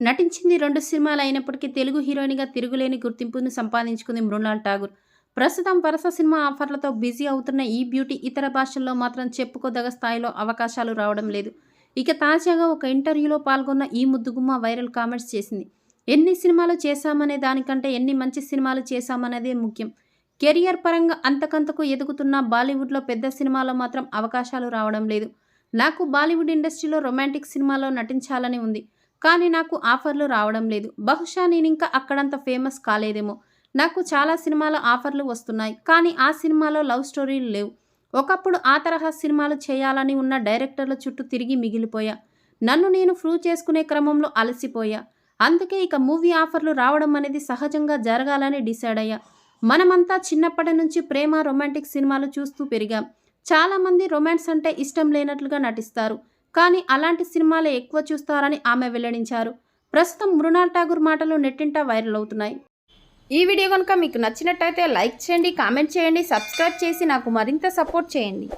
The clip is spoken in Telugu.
నటించింది రెండు సినిమాలు అయినప్పటికీ తెలుగు హీరోయిన్గా తిరుగులేని గుర్తింపును సంపాదించుకుంది మృణాల్ ఠాగూర్. ప్రస్తుతం వరుస సినిమా ఆఫర్లతో బిజీ అవుతున్న ఈ బ్యూటీ ఇతర భాషల్లో మాత్రం చెప్పుకోదగ స్థాయిలో అవకాశాలు రావడం లేదు. ఇక తాజాగా ఒక ఇంటర్వ్యూలో పాల్గొన్న ఈ ముద్దుగుమ్మ వైరల్ కామెంట్స్ చేసింది. ఎన్ని సినిమాలు చేశామనే దానికంటే ఎన్ని మంచి సినిమాలు చేశామనేదే ముఖ్యం. కెరియర్ పరంగా అంతకంతకు ఎదుగుతున్న బాలీవుడ్లో పెద్ద సినిమాలో మాత్రం అవకాశాలు రావడం లేదు. నాకు బాలీవుడ్ ఇండస్ట్రీలో రొమాంటిక్ సినిమాలో నటించాలని ఉంది. కానీ నాకు ఆఫర్లు రావడం లేదు. బహుశా నేను ఇంకా అక్కడంత ఫేమస్ కాలేదేమో. నాకు చాలా సినిమాల ఆఫర్లు వస్తున్నాయి. కానీ ఆ సినిమాలో లవ్ స్టోరీలు లేవు. ఒకప్పుడు ఆ తరహా సినిమాలు చేయాలని ఉన్న డైరెక్టర్ల చుట్టూ తిరిగి మిగిలిపోయా. నన్ను నేను ప్రూవ్ చేసుకునే క్రమంలో అలసిపోయా. అందుకే ఇక మూవీ ఆఫర్లు రావడం అనేది సహజంగా జరగాలని డిసైడ్ అయ్యా. మనమంతా చిన్నప్పటి నుంచి ప్రేమ రొమాంటిక్ సినిమాలు చూస్తూ పెరిగాం. చాలామంది రొమాన్స్ అంటే ఇష్టం లేనట్లుగా నటిస్తారు. కానీ అలాంటి సినిమాలే ఎక్కువ చూస్తారని ఆమె వెల్లడించారు. ప్రస్తుతం మృణాల్ ఠాగూర్ మాటలు నెట్టింట వైరల్ అవుతున్నాయి. ఈ వీడియో కనుక మీకు నచ్చినట్టయితే లైక్ చేయండి కామెంట్ చేయండి సబ్స్క్రైబ్ చేసి నాకు మరింత సపోర్ట్ చేయండి.